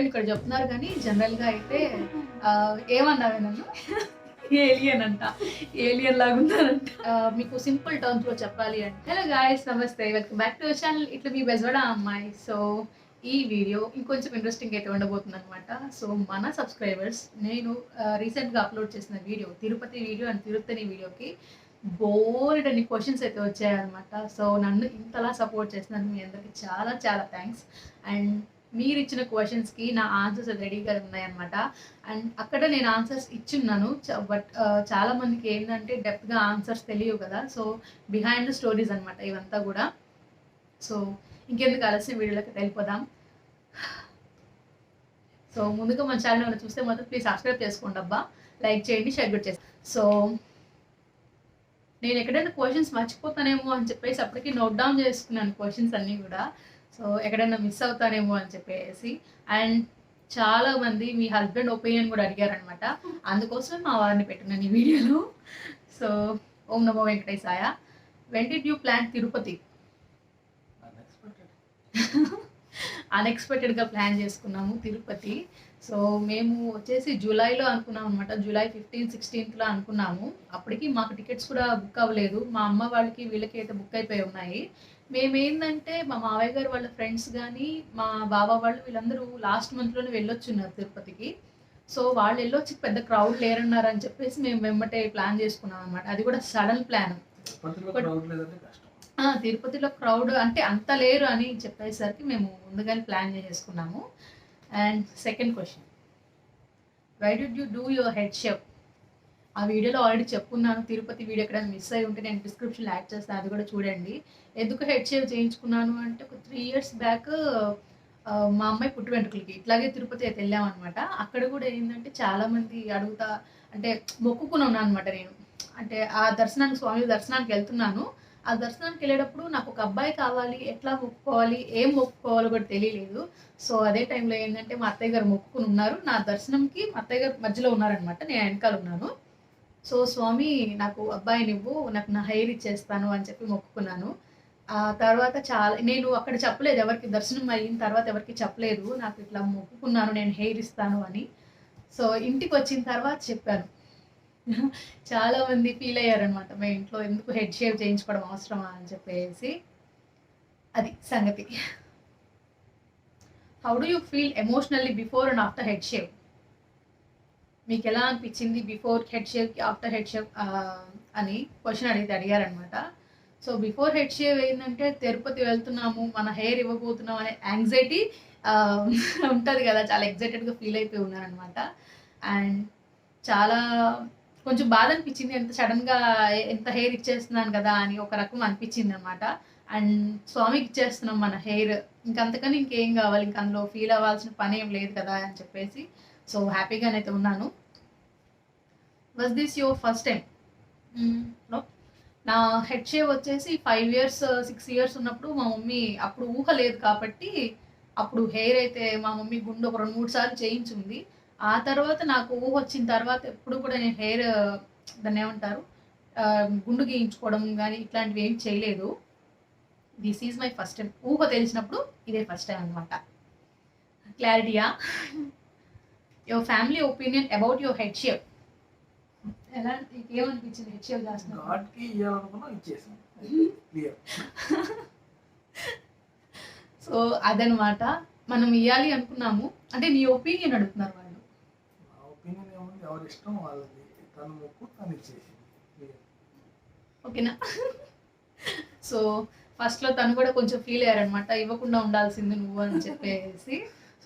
Husband ఇక్కడ చెప్తున్నారు కానీ జనరల్గా అయితే ఏమన్నావే నన్ను? ఏలియన్ అంట. ఏలియన్ లాగా ఉన్నారంట. ఆ, మీకు సింపుల్ టర్మ్స్లో చెప్పాలి అంటే హలో గాయస్ నమస్తే వెల్కమ్ బ్యాక్ టు ఛానల్ ఇట్లా మీ బెజవాడ అమ్మాయి. సో ఈ వీడియో ఇంకొంచెం ఇంట్రెస్టింగ్ అయితే ఉండబోతుంది అనమాట సో మన సబ్స్క్రైబర్స్ నేను రీసెంట్గా అప్లోడ్ చేసిన video Tirupati video and Tirupati వీడియోకి బోర్డ్ అన్ని క్వశ్చన్స్ అయితే వచ్చాయన్నమాట. సో నన్ను ఇంతలా సపోర్ట్ చేసినందుకు మీ అందరికి చాలా చాలా థ్యాంక్స్ అండ్ మీరు ఇచ్చిన క్వశ్చన్స్కి నా ఆన్సర్స్ రెడీగా ఉన్నాయన్నమాట. అండ్ అక్కడ నేను ఆన్సర్స్ ఇచ్చున్నాను. బట్ చాలా మందికి ఏంటంటే డెప్త్గా ఆన్సర్స్ తెలియవు కదా. సో బిహైండ్ ద స్టోరీస్ అనమాట ఇవంతా కూడా. సో ఇంకెందుకు ఆలస్యం వీడియోలోకి వెళ్ళిపోదాం. సో ముందుగా మన ఛానల్ చూస్తే మాత్రం ప్లీజ్ సబ్స్క్రైబ్ చేసుకోండి అబ్బా. లైక్ చేయండి షేర్ కూడా చేసి సో నేను ఎక్కడైనా క్వశ్చన్స్ మర్చిపోతానేమో అని చెప్పేసి అప్పటికి నోట్ డౌన్ చేసుకున్నాను క్వశ్చన్స్ అన్నీ కూడా. సో ఎక్కడైనా మిస్ అవుతానేమో అని చెప్పేసి. అండ్ చాలా మంది మీ హస్బెండ్ ఒపీనియన్ కూడా అడిగారనమాట అందుకోసమే మా వారిని పెట్టినాను ఈ వీడియోలో. సో ఓం నమో వెంకటేశాయ. When did you plan Tirupati? అన్ఎక్స్పెక్టెడ్గా ప్లాన్ చేసుకున్నాము తిరుపతి. సో మేము వచ్చేసి జూలైలో అనుకున్నాం అనమాట జూలై ఫిఫ్టీన్ సిక్స్టీన్త్లో అనుకున్నాము. అప్పటికి మాకు టికెట్స్ కూడా బుక్ అవ్వలేదు. మా అమ్మ వాళ్ళకి వీళ్ళకి అయితే బుక్ అయిపోయి ఉన్నాయి. మేము ఏంటంటే మా మావయ్య గారు వాళ్ళ ఫ్రెండ్స్ కానీ మా బాబా వాళ్ళు వీళ్ళందరూ లాస్ట్ మంత్లోనే వెళ్ళొచ్చున్నారు తిరుపతికి. సో వాళ్ళు వెళ్ళొచ్చి పెద్ద క్రౌడ్ లేరన్నారు అని చెప్పేసి మేము వెంబటే ప్లాన్ చేసుకున్నాం అనమాట అది కూడా సడన్ ప్లాన్. తిరుపతిలో క్రౌడ్ తిరుపతిలో అంటే అంత లేరు అని చెప్పేసరికి మేము ముందుగానే ప్లాన్ చేసుకున్నాము. And second question. Why did you do your head shape ఆ వీడియోలో ఆల్రెడీ చెప్పుకున్నాను. తిరుపతి వీడియో ఎక్కడ మిస్ అయి ఉంటే నేను డిస్క్రిప్షన్లో యాడ్ చేస్తాను అది కూడా చూడండి. ఎందుకు హెడ్ షేవ్ చేయించుకున్నాను అంటే ఒక త్రీ ఇయర్స్ బ్యాక్ మా అమ్మాయి పుట్టు వెంట్రుకలకి. ఇట్లాగే తిరుపతి అయితే వెళ్ళామన్నమాట అక్కడ కూడా ఏంటంటే చాలామంది అడుగుతా అంటే మొక్కుకుని ఉన్నాను అనమాట నేను. అంటే ఆ దర్శనానికి స్వామి దర్శనానికి వెళ్తున్నాను. ఆ దర్శనానికి వెళ్ళేటప్పుడు నాకు ఒక అబ్బాయి కావాలి ఎట్లా మొక్కుకోవాలి ఏం మొక్కుకోవాలో కూడా తెలియలేదు. సో అదే టైంలో ఏంటంటే మా అత్తయ్య గారు మొక్కుకుని ఉన్నారు. నా దర్శనంకి మా అత్తయ్య గారు మధ్యలో ఉన్నారనమాట నేను వెనకాల ఉన్నాను. సో స్వామి నాకు అబ్బాయి నువ్వు నాకు నా హెయిర్ ఇచ్చేస్తాను అని చెప్పి మొక్కుకున్నాను. ఆ తర్వాత చాలా నేను అక్కడ చెప్పలేదు ఎవరికి దర్శనం అయిన తర్వాత ఎవరికి చెప్పలేదు. నాకు ఇట్లా మొక్కుకున్నాను నేను హెయిర్ ఇస్తాను అని. సో ఇంటికి వచ్చిన తర్వాత చెప్పాను. చాలా మంది ఫీల్ అయ్యారనమాట మా ఇంట్లో ఎందుకు హెడ్ షేవ్ చేయించుకోవడం అవసరమా? అని చెప్పేసి. అది సంగతి. How do you feel emotionally before and after head shave మీకు ఎలా అనిపించింది బిఫోర్ హెడ్ ఆఫ్టర్ హెడ్షేవ్ అని క్వశ్చన్ అడిగితే అడిగారనమాట. సో బిఫోర్ హెడ్ షేవ్ ఏంటంటే తిరుపతి వెళ్తున్నాము మన హెయిర్ ఇవ్వబోతున్నాం అనే యాంగ్జైటీ ఉంటుంది కదా చాలా ఎగ్జైటెడ్గా ఫీల్ అయిపోయి ఉన్నారనమాట. అండ్ చాలా కొంచెం బాధ అనిపించింది ఎంత సడన్గా ఎంత హెయిర్ ఇచ్చేస్తున్నాను కదా అని ఒక రకం అనిపించింది అనమాట అండ్ స్వామికి ఇచ్చేస్తున్నాం మన హెయిర్ ఇంకంతకని ఇంకేం కావాలి ఇంక అందులో ఫీల్ అవ్వాల్సిన పని ఏం లేదు కదా అని చెప్పేసి సో హ్యాపీగానైతే ఉన్నాను. Was this your first time no నా హెడ్ షేవ్ వచ్చేసి ఫైవ్ ఇయర్స్ సిక్స్ ఇయర్స్ ఉన్నప్పుడు మా మమ్మీ అప్పుడు ఊహ లేదు కాబట్టి అప్పుడు హెయిర్ అయితే మా మమ్మీ గుండు ఒక రెండు మూడు సార్లు చేయించుంది. ఆ తర్వాత నాకు ఊహ వచ్చిన తర్వాత ఎప్పుడు కూడా నేను హెయిర్ దాన్ని ఏమంటారు గుండు గీయించుకోవడం కానీ ఇట్లాంటివి ఏం చేయలేదు. This is my first time ఊహ తెలిసినప్పుడు ఇదే ఫస్ట్ టైం అనమాట క్లారిటీయా your family opinion about your head shape ఎలా ఏమనిపించింది చేస్తున్నా ఇవ్వాలనుకున్నా క్లియర్ సో అదనమాట మనం ఇవ్వాలి అనుకున్నాము. అంటే నీ ఒపీనియన్ అడుగుతున్నారు వాళ్ళు. నా ఒపీనియన్ ఏముంది? ఎవరి ఇష్టం వాళ్ళది. తను మొక్కు తను ఇచ్చేసింది. క్లియర్ ఓకేనా? సో ఫస్ట్లో తను కూడా కొంచెం ఫీల్ అయ్యారనమాట ఇవ్వకుండా ఉండాల్సింది నువ్వు అని చెప్పేసి.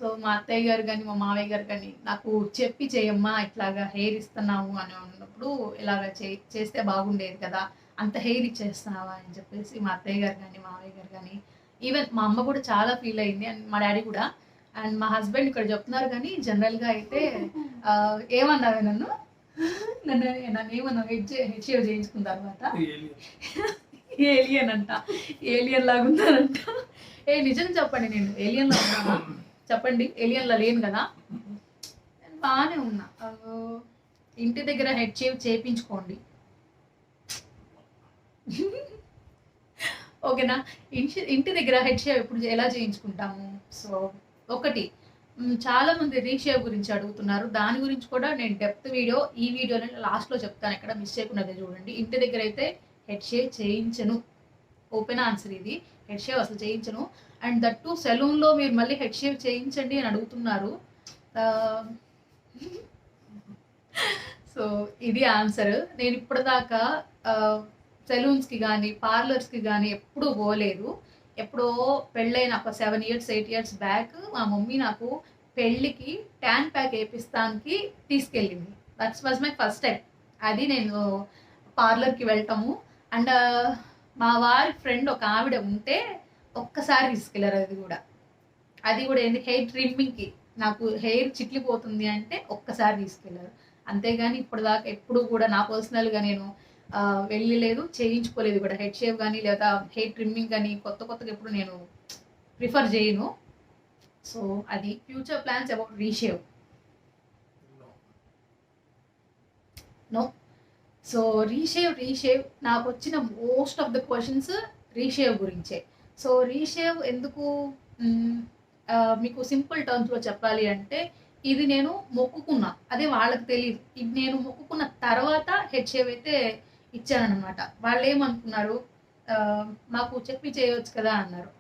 సో మా అత్తయ్య గారు కానీ మా మావయ్య గారు కానీ నాకు చెప్పి చేయమ్మా ఇట్లాగా హెయిర్ ఇస్తున్నావు అని ఉన్నప్పుడు ఇలాగ చే చేస్తే బాగుండేది కదా అంత హెయిర్ ఇచ్చేస్తున్నావా అని చెప్పేసి మా అత్తయ్య గారు కానీ మావయ్య గారు కానీ ఈవెన్ మా అమ్మ కూడా చాలా ఫీల్ అయింది. అండ్ మా డాడీ కూడా. అండ్ మా హస్బెండ్ ఇక్కడ చెప్తున్నారు కానీ జనరల్గా అయితే ఏమన్నావే నన్ను? నన్ను నన్ను ఏమన్నావు? హెడ్ హెడ్ షేవ్ చేయించుకున్న తర్వాత? ఏలియన్. అంట. ఏలియన్ లాగా ఉన్నారంట ఏ నిజం చెప్పండి నేను. ఏలియన్ లా ఉన్నానా చెప్పండి ఏలియన్లో లేను కదా. నేను బాగానే ఉన్నా. ఇంటి దగ్గర హెడ్ షేవ్ చేయించుకోండి ఓకేనా? ఇంటి ఇంటి దగ్గర హెడ్ షేవ్ ఎప్పుడు ఎలా చేయించుకుంటాము? సో ఒకటి చాలా మంది రీషేవ్ గురించి అడుగుతున్నారు. దాని గురించి కూడా నేను డెప్త్ వీడియో ఈ వీడియోలో లాస్ట్లో చెప్తాను. ఎక్కడ మిస్ చేయకుండా చూడండి. ఇంటి దగ్గర అయితే హెడ్ షేవ్ చేయించను. ఓపెన్ ఆన్సర్ ఇది. హెడ్ షేవ్ అసలు చేయించను. అండ్ దట్ టు సెలూన్లో మీరు మళ్ళీ హెడ్ షేవ్ చేయించండి అని అడుగుతున్నారు. సో ఇది ఆన్సర్ నేను ఇప్పటిదాకా సెలూన్స్కి కానీ పార్లర్స్కి కానీ ఎప్పుడూ పోలేదు. ఎప్పుడో పెళ్ళైన ఒక seven years eight years back మా మమ్మీ నాకు పెళ్ళికి ట్యాన్ ప్యాక్ వేపిస్తానికి తీసుకెళ్ళింది. That's was my first time అది నేను పార్లర్కి వెళ్తాము. అండ్ మా వారి ఫ్రెండ్ ఒక ఆవిడ ఉంటే ఒక్కసారి తీసుకెళ్ళారు అది కూడా. అది కూడా ఏంది? హెయిర్ ట్రిమ్మింగ్కి నాకు హెయిర్ చిట్లిపోతుంది అంటే ఒక్కసారి తీసుకెళ్ళారు అంతేగాని ఇప్పటిదాకా ఎప్పుడు కూడా నా పర్సనల్గా నేను వెళ్ళలేదు చేయించుకోలేదు కూడా. హెడ్ షేవ్ కానీ లేదా హెయిర్ ట్రిమ్మింగ్ కానీ కొత్త కొత్తగా ఎప్పుడు నేను ప్రిఫర్ చేయను. సో అది future plans about reshave. No so reshave reshave నాకు వచ్చిన most of the questions reshave గురించే. సో రీషేవ్ ఎందుకు? మీకు సింపుల్ టర్మ్స్లో చెప్పాలి అంటే ఇది నేను మొక్కుకున్నా. అదే వాళ్ళకి తెలియదు ఇది నేను మొక్కుకున్న తర్వాత హెచ్ఏవ్ అయితే ఇచ్చానమాట వాళ్ళు ఏమనుకున్నారు మాకు చెప్పి చేయవచ్చు కదా అన్నారు.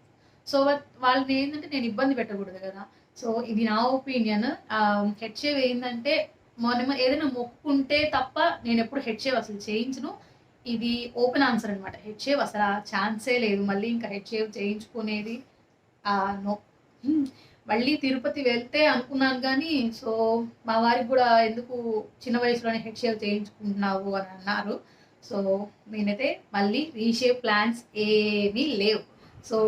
సో వాళ్ళని ఏంటంటే నేను ఇబ్బంది పెట్టకూడదు కదా. సో ఇది నా ఒపీనియన్ హెడ్ షేవ్ ఏంటంటే మనం ఏదైనా మొక్కుంటే తప్ప నేను ఎప్పుడు హెడ్ షేవ్ అసలు చేయించను. ఇది ఓపెన్ ఆన్సర్ అనమాట హెడ్ షేవ్ అసలు ఆ ఛాన్సే లేదు. మళ్ళీ ఇంకా హెడ్ షేవ్ చేయించుకునేది నో. మళ్ళీ తిరుపతి వెళ్తే అనుకున్నాను కానీ సో మా వారికి కూడా ఎందుకు చిన్న వయసులోనే హెడ్ షేవ్ చేయించుకుంటున్నావు అని అన్నారు. సో నేనైతే మళ్ళీ రీషేవ్ ప్లాన్స్ ఏమీ లేవు. సో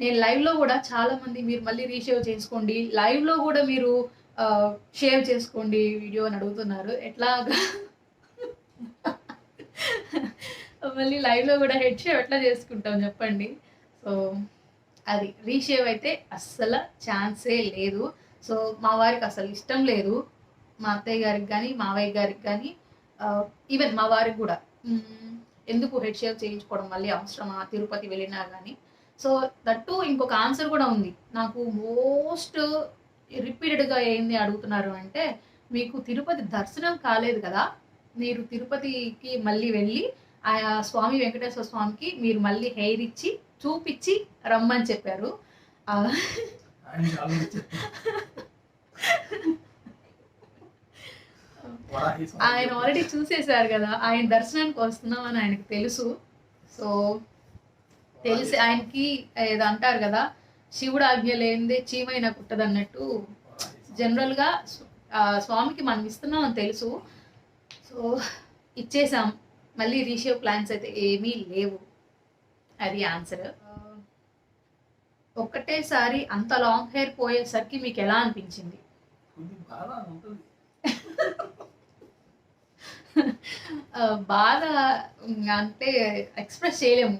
నేను లైవ్లో కూడా చాలా మంది మీరు మళ్ళీ రీషేవ్ చేసుకోండి లైవ్లో కూడా మీరు షేవ్ చేసుకోండి వీడియో అని అడుగుతున్నారు. ఎట్లాగా? మళ్ళీ లైవ్లో కూడా హెడ్ షేవ్ ఎట్లా చేసుకుంటాం చెప్పండి. సో అది రీషేవ్ అయితే అస్సలు ఛాన్సే లేదు. సో మా వారికి అసలు ఇష్టం లేదు. మా అత్తయ్య గారికి కానీ మావయ్య గారికి కానీ ఈవెన్ మా వారికి కూడా. ఎందుకు హెడ్ షేవ్ చేయించుకోవడం మళ్ళీ అవసరమా? తిరుపతి వెళ్ళినా కానీ సో దట్టు ఇంకొక ఆన్సర్ కూడా ఉంది. నాకు మోస్ట్ రిపీటెడ్గా ఏంది అడుగుతున్నారు అంటే మీకు తిరుపతి దర్శనం కాలేదు కదా మీరు తిరుపతికి మళ్ళీ వెళ్ళి ఆ స్వామి వెంకటేశ్వర స్వామికి మీరు మళ్ళీ హెయిర్ ఇచ్చి చూపించి రమ్మని చెప్పారు ఆయన. ఆల్రెడీ చూసేశారు కదా ఆయన దర్శనానికి వస్తున్నామని ఆయనకి తెలుసు సో తెలిసి ఆయనకి ఏదో అంటారు కదా శివుడు ఆజ్ఞ లేనిదే చీమైన కుట్టదన్నట్టు. జనరల్గా స్వామికి మనం ఇస్తున్నాం అని తెలుసు. సో ఇచ్చేసాం. మళ్ళీ రీషేవ్ ప్లాన్స్ అయితే ఏమీ లేవు. అది ఆన్సర్ ఒక్కటేసారి అంత లాంగ్ హెయిర్ పోయేసరికి మీకు ఎలా అనిపించింది? బాధ అంటే ఎక్స్ప్రెస్ చేయలేము.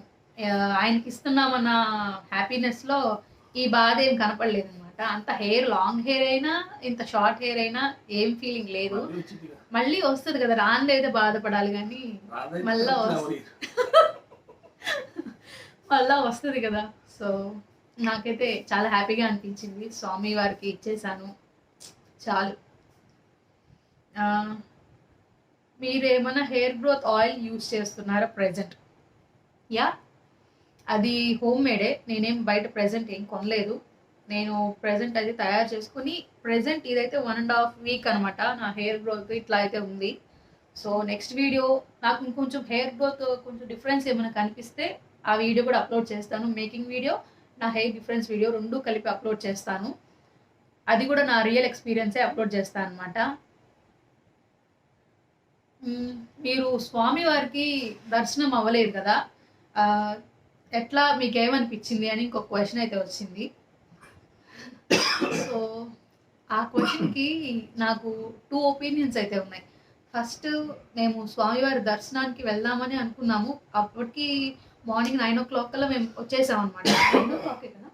ఆయనకి ఇస్తున్నామన్న హ్యాపీనెస్లో ఈ బాధ ఏం కనపడలేదు అనమాట అంత హెయిర్ లాంగ్ హెయిర్ అయినా ఇంత షార్ట్ హెయిర్ అయినా ఏం ఫీలింగ్ లేదు. మళ్ళీ వస్తుంది కదా రానిదైతే బాధపడాలి కానీ మళ్ళా వస్తుంది. మళ్ళా వస్తుంది కదా. సో నాకైతే చాలా హ్యాపీగా అనిపించింది. స్వామి వారికి ఇచ్చేసాను. చాలు. ఆ, మీరు ఏమైనా హెయిర్ గ్రోత్ ఆయిల్ యూజ్ చేస్తున్నారా ప్రెజెంట్ యా అది హోమ్ మేడే నేనేం బయట ప్రెజెంట్ ఏం కొనలేదు. నేను ప్రెజెంట్ అది తయారు చేసుకుని ప్రెజెంట్ ఇదైతే వన్ అండ్ హాఫ్ వీక్ అనమాట నా హెయిర్ గ్రోత్ ఇట్లా అయితే ఉంది. సో నెక్స్ట్ వీడియో నాకు ఇంకొంచెం హెయిర్ గ్రోత్ కొంచెం డిఫరెన్స్ ఏమైనా కనిపిస్తే ఆ వీడియో కూడా అప్లోడ్ చేస్తాను. మేకింగ్ వీడియో నా హెయిర్ డిఫరెన్స్ వీడియో రెండు కలిపి అప్లోడ్ చేస్తాను. అది కూడా నా రియల్ ఎక్స్పీరియన్సే అప్లోడ్ చేస్తాను అనమాట మీరు స్వామి వారికి దర్శనం అవ్వలేదు కదా? ఎట్లా మీకు ఏమనిపించింది అని ఇంకొక క్వశ్చన్ అయితే వచ్చింది. సో ఆ క్వశ్చన్కి నాకు టూ ఒపీనియన్స్ అయితే ఉన్నాయి. ఫస్ట్ మేము స్వామివారి దర్శనానికి వెళ్దామని అనుకున్నాము. అప్పటికి మార్నింగ్ నైన్ ఓ క్లాక్ కల్లా మేము వచ్చేసాం అనమాట నైన్ ఓ క్లాక్ కదా?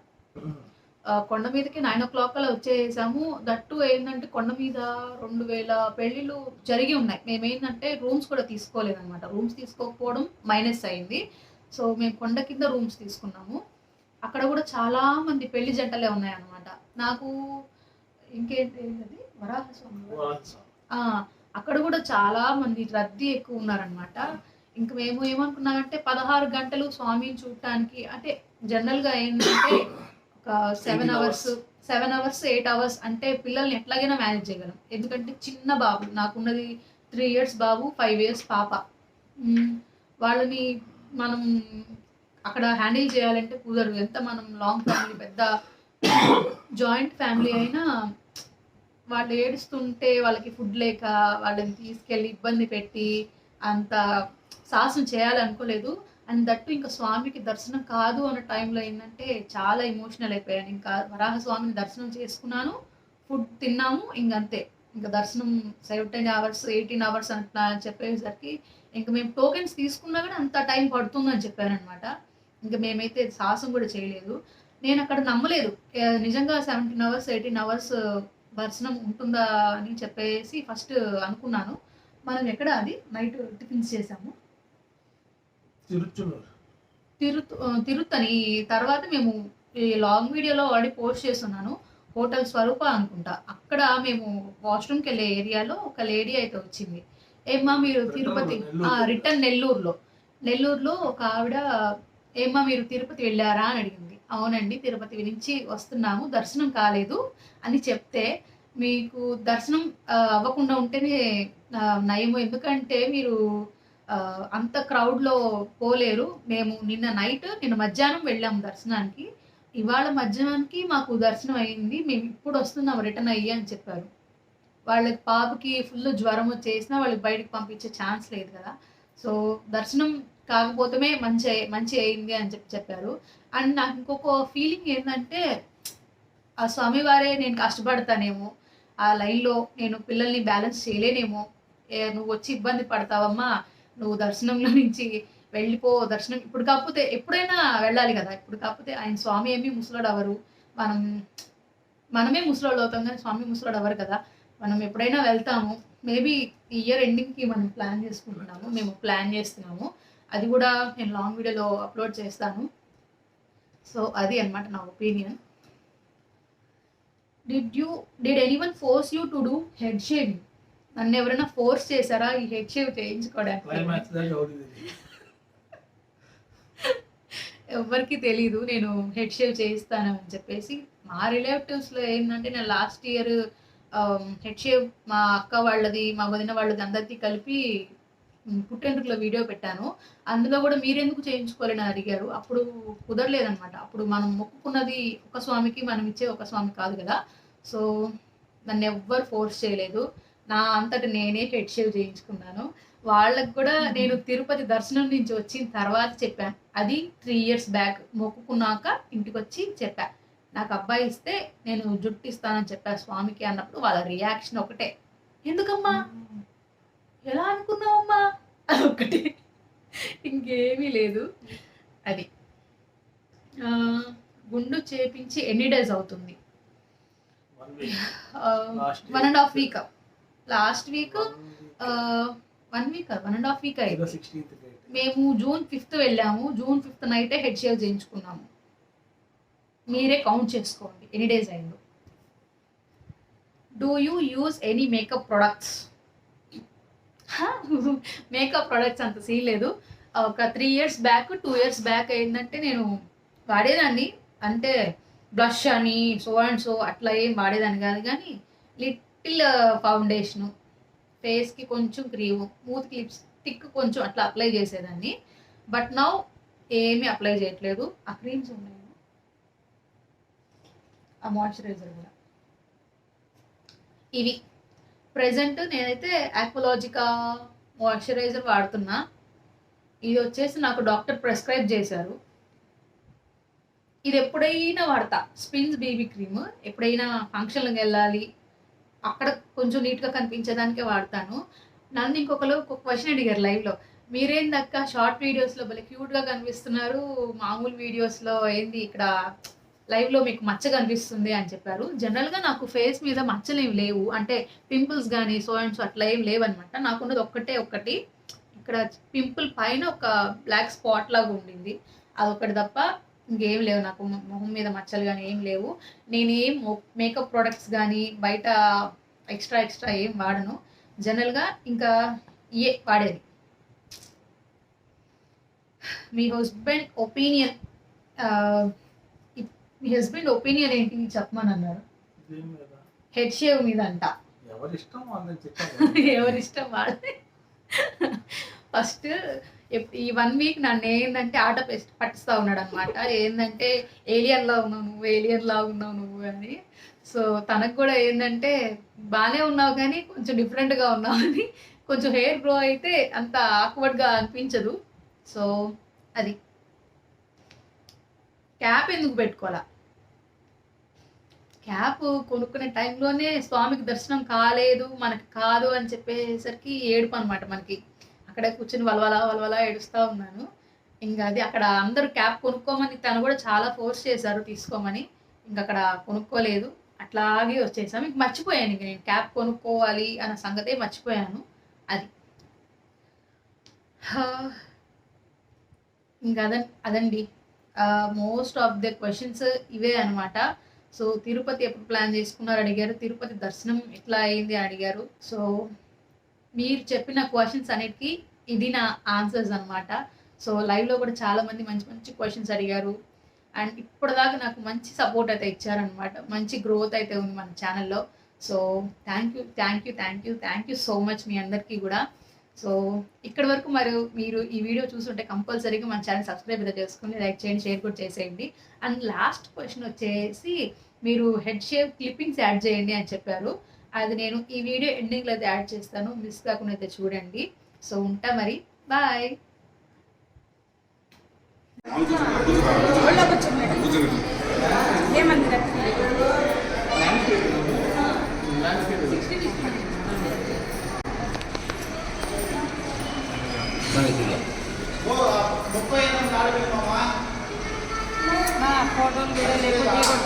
కొండ మీదకి నైన్ ఓ క్లాక్ అలా వచ్చేసాము. దట్టు ఏంటంటే కొండ మీద రెండు వేల పెళ్ళిళ్ళు జరిగి ఉన్నాయి. మేము ఏంటంటే రూమ్స్ కూడా తీసుకోలేదన్నమాట. రూమ్స్ తీసుకోకపోవడం మైనస్ అయింది. సో మేము కొండ కింద రూమ్స్ తీసుకున్నాము. అక్కడ కూడా చాలా మంది పెళ్ళి జంటలే ఉన్నాయన్నమాట. నాకు ఇంకేంటి. ఆ, అక్కడ కూడా చాలా మంది రద్దీ ఎక్కువ ఉన్నారనమాట ఇంక మేము ఏమనుకున్నామంటే పదహారు గంటలు స్వామిని చూడటానికి అంటే జనరల్గా ఏంటంటే ఒక seven 18 hours seven hours eight hours అంటే పిల్లల్ని ఎట్లాగైనా మేనేజ్ చేయగలం. ఎందుకంటే చిన్న బాబు నాకున్నది త్రీ ఇయర్స్ బాబు ఫైవ్ ఇయర్స్ పాప. వాళ్ళని మనం అక్కడ హ్యాండిల్ చేయాలంటే కుదరదు. ఎంత మనం లాంగ్ ఫ్యామిలీ పెద్ద జాయింట్ ఫ్యామిలీ అయినా వాళ్ళు ఏడుస్తుంటే వాళ్ళకి ఫుడ్ లేక వాళ్ళని తీసుకెళ్ళి ఇబ్బంది పెట్టి అంత సాహసం చేయాలనుకోలేదు. అండ్ దట్టు ఇంకా స్వామికి దర్శనం కాదు అన్న టైంలో ఏంటంటే చాలా ఎమోషనల్ అయిపోయాను. ఇంకా వరాహ స్వామిని దర్శనం చేసుకున్నాను ఫుడ్ తిన్నాము ఇంకంతే. ఇంకా దర్శనం సెవెంటీన్ అవర్స్ ఎయిటీన్ అవర్స్ అంటున్నా అని చెప్పేసరికి ఇంకా మేము టోకెన్స్ తీసుకున్నా కూడా అంత టైం పడుతుందని చెప్పారనమాట ఇంకా మేమైతే సాహసం కూడా చేయలేదు. నేను అక్కడ నమ్మలేదు. నిజంగా సెవెంటీన్ అవర్స్ ఎయిటీన్ అవర్స్ దర్శనం ఉంటుందా అని చెప్పేసి ఫస్ట్ అనుకున్నాను. మనం ఎక్కడ అది? నైట్ టిఫిన్స్ చేసాము తిరుచునూరు. తిరుత్ తిరుత్తని. తర్వాత మేము ఈ లాంగ్ వీడియోలో ఆల్రెడీ పోస్ట్ చేస్తున్నాను. హోటల్ స్వరూప అనుకుంటా. అక్కడ మేము వాష్రూమ్కి వెళ్ళే ఏరియాలో ఒక లేడీ అయితే వచ్చింది. ఏమ్మా మీరు తిరుపతి. రిటర్న్ నెల్లూరులో. నెల్లూరులో ఒక ఆవిడ ఏమ్మా మీరు తిరుపతి వెళ్ళారా అని అడిగింది. అవునండి తిరుపతి నుంచి వస్తున్నాము దర్శనం కాలేదు అని చెప్తే మీకు దర్శనం అవ్వకుండా ఉంటేనే నయము? ఎందుకంటే మీరు అంత క్రౌడ్లో పోలేరు. మేము నిన్న నైట్ నిన్న మధ్యాహ్నం వెళ్ళాము దర్శనానికి. ఇవాళ మధ్యాహ్నానికి మాకు దర్శనం అయింది. మేము ఇప్పుడు వస్తున్నాం రిటర్న్ అయ్యి అని చెప్పారు. వాళ్ళకి పాపకి ఫుల్ జ్వరం వచ్చేసినా వాళ్ళకి బయటకు పంపించే ఛాన్స్ లేదు కదా. సో దర్శనం కాకపోతమే మంచి మంచి అయింది అని చెప్పి చెప్పారు. అండ్ నాకు ఇంకొక ఫీలింగ్ ఏంటంటే ఆ స్వామివారే నేను కష్టపడతానేమో ఆ లైన్లో నేను పిల్లల్ని బ్యాలెన్స్ చేయలేనేమో నువ్వు వచ్చి ఇబ్బంది పడతావమ్మా నువ్వు దర్శనంలో నుంచి వెళ్ళిపో దర్శనం ఇప్పుడు కాకపోతే ఎప్పుడైనా వెళ్ళాలి కదా. ఇప్పుడు కాకపోతే ఆయన స్వామి ఏమి ముసలాడు అవరు మనం మనమే ముసలోళ్ళు అవుతాం కానీ స్వామి ముసలాడు అవరు కదా? మనం ఎప్పుడైనా వెళ్తాము మేబీ ఈ ఇయర్ ఎండింగ్కి మనం ప్లాన్ చేసుకుంటున్నాము మేము ప్లాన్ చేస్తున్నాము. అది కూడా నేను లాంగ్ వీడియోలో అప్లోడ్ చేస్తాను. సో అది అన్నమాట నా opinion. Did you did anyone force you to do head shaving నన్ను ఎవరైనా ఫోర్స్ చేశారా ఈ హెడ్ షేవ్ చేయించుకోవడానికి? ఎవరికి తెలీదు నేను హెడ్ షేవ్ చేయిస్తాను అని చెప్పేసి మా రిలేటివ్స్లో ఏంటంటే నేను లాస్ట్ ఇయర్ హెడ్ షేవ్ మా అక్క వాళ్ళది మా వదిన వాళ్ళది అందరికీ కలిపి పుట్టెంటుకల వీడియో పెట్టాను. అందులో కూడా మీరెందుకు చేయించుకోవాలని అడిగారు. అప్పుడు కుదరలేదనమాట అప్పుడు మనం మొక్కుకున్నది ఒక స్వామికి మనం ఇచ్చే ఒక స్వామి కాదు కదా. సో నన్ను ఎవ్వరు ఫోర్స్ చేయలేదు. నా అంతటి నేనే హెడ్ షేవ్ చేయించుకున్నాను. వాళ్ళకి కూడా నేను తిరుపతి దర్శనం నుంచి వచ్చిన తర్వాత చెప్పాను అది త్రీ ఇయర్స్ బ్యాక్ మొక్కుకున్నాక ఇంటికి వచ్చి చెప్పా. నాకు అబ్బాయి ఇస్తే నేను జుట్టు ఇస్తానని చెప్పా స్వామికి అన్నప్పుడు వాళ్ళ రియాక్షన్ ఒకటే. ఎందుకమ్మా? ఎలా అనుకున్నావమ్మా? అది ఒకటి. ఇంకేమీ లేదు. అది. గుండు చేపించి ఎన్ని డేస్ అవుతుంది? One and half week last week one week one and half week అయింది. మేము జూన్ ఫిఫ్త్ వెళ్ళాము. జూన్ ఫిఫ్త్ నైటే హెడ్ షేవ్ చేయించుకున్నాము. మీరే కౌంట్ చేసుకోండి. ఎనీ డేస్ అయిందో. Do you use any makeup products makeup products అంత సీన్ లేదు. ఒక three years back two years back అయిందంటే నేను వాడేదాన్ని. అంటే బ్లష్ అని సో అండ్ సో అట్లా ఏం వాడేదాన్ని కాదు. కానీ లిటిల్ ఫౌండేషను ఫేస్కి కొంచెం క్రీము మూతికి లిప్స్టిక్ కొంచెం అట్లా అప్లై చేసేదాన్ని. బట్ నౌ ఏమీ అప్లై చేయట్లేదు. ఆ క్రీమ్స్ ఉన్నాయి. ఆ మాయిశ్చరైజర్ కూడా. ఇవి. ప్రజెంట్ నేనైతే ఆక్వలాజికా మాయిశ్చరైజర్ వాడుతున్నా. ఇది వచ్చేసి నాకు డాక్టర్ ప్రిస్క్రైబ్ చేశారు. ఇది ఎప్పుడైనా వాడతా. స్పిన్స్ బేబీ క్రీమ్ ఎప్పుడైనా ఫంక్షన్లకు వెళ్ళాలి. అక్కడ కొంచెం నీట్గా కనిపించేదానికే వాడతాను. నన్ను ఇంకొకరు ఒక క్వశ్చన్ అడిగారు లైవ్లో మీరేందక్క షార్ట్ వీడియోస్లో భలే క్యూట్గా కనిపిస్తున్నారు. మామూలు వీడియోస్లో ఏంది ఇక్కడ లైవ్లో మీకు మచ్చ కనిపిస్తుంది అని చెప్పారు. జనరల్గా నాకు ఫేస్ మీద మచ్చలు ఏమి లేవు. అంటే పింపుల్స్ కానీ సో అండ్ సో అట్లా ఏం లేవన్నమాట. నాకున్నది ఒక్కటే ఒక్కటి ఇక్కడ పింపుల్ పైన ఒక బ్లాక్ స్పాట్ లాగా ఉండింది. అదొకటి తప్ప ఇంకేం లేవు. నాకు మొహం మీద మచ్చలు కానీ ఏం లేవు. నేను ఏం మేకప్ ప్రొడక్ట్స్ కానీ బయట ఎక్స్ట్రా ఎక్స్ట్రా ఏం వాడను. జనరల్గా ఇంకా ఏ వాడేది. మీ హస్బెండ్ ఒపీనియన్ మీ హస్బెండ్ ఒపీనియన్ ఏంటి చెప్పమని అన్నారు హెడ్ షేవ్ మీద అంట ఎవరి ఇష్టం వాళ్ళని చెప్పాలి. ఎవరి ఇష్టం వాళ్ళే ఫస్ట్ ఈ వన్ వీక్ నన్ను ఏంటంటే ఆట పట్టిస్తా ఉన్నాడు అనమాట ఏంటంటే ఏలియన్ లా ఉన్నావు నువ్వు ఏలియన్ లా ఉన్నావు నువ్వు అని. సో తనకు కూడా ఏంటంటే బాగానే ఉన్నావు కానీ కొంచెం different గా ఉన్నావు అని. కొంచెం హెయిర్ గ్రో అయితే అంత awkward గా అనిపించదు. సో అది. క్యాప్ ఎందుకు పెట్టుకోవాలా? క్యాప్ కొనుక్కునే టైంలోనే స్వామికి దర్శనం కాలేదు మనకి కాదు అని చెప్పేసరికి ఏడుపు అనమాట మనకి. అక్కడే కూర్చుని వలవలా వలవలా ఏడుస్తూ ఉన్నాను. ఇంకా అది అక్కడ అందరూ క్యాప్ కొనుక్కోమని తను కూడా చాలా ఫోర్స్ చేశారు తీసుకోమని. ఇంకా అక్కడ కొనుక్కోలేదు. అట్లాగే వచ్చేసాం. ఇంక మర్చిపోయాను ఇంక నేను క్యాప్ కొనుక్కోవాలి అన్న సంగతే మర్చిపోయాను. అది. ఇంకా అదం అదండి. మోస్ట్ ఆఫ్ ద క్వశ్చన్స్ ఇవే అనమాట సో తిరుపతి ఎప్పుడు ప్లాన్ చేసుకున్నారు అడిగారు. తిరుపతి దర్శనం ఎట్లా అయింది అని అడిగారు. సో మీరు చెప్పిన క్వశ్చన్స్ అన్నిటికీ ఇది నా ఆన్సర్స్ అనమాట సో లైవ్లో కూడా చాలామంది మంచి మంచి క్వశ్చన్స్ అడిగారు. అండ్ ఇప్పటిదాకా నాకు మంచి సపోర్ట్ అయితే ఇచ్చారనమాట మంచి గ్రోత్ అయితే ఉంది మన ఛానల్లో so thank you thank you thank you thank you so much మీ అందరికీ కూడా. సో ఇక్కడ వరకు మరి మీరు ఈ వీడియో చూస్తుంటే కంపల్సరీగా మన ఛానల్ సబ్స్క్రైబ్ అయితే చేసుకుని లైక్ చేయండి షేర్ కూడా చేసేయండి. అండ్ లాస్ట్ క్వశ్చన్ వచ్చేసి మీరు హెడ్ షేవ్ క్లిప్పింగ్స్ యాడ్ చేయండి అని చెప్పారు. అది నేను ఈ వీడియో ఎండింగ్లో అయితే యాడ్ చేస్తాను. మిస్ కాకుండా అయితే చూడండి. సో ఉంటా మరి. బాయ్ ఫోటోలు కూడా లేకపోతే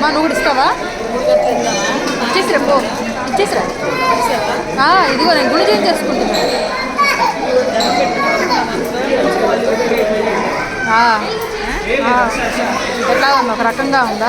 మా నువ్వు కూడా ఇస్తావా? ఇచ్చేసిరా పో. ఇచ్చేసిరా. ఇదిగో నేను గుడి చేంజ్ చేసుకుంటున్నా. ఎట్లా ఉంది? ఒక రకంగా ఉందా?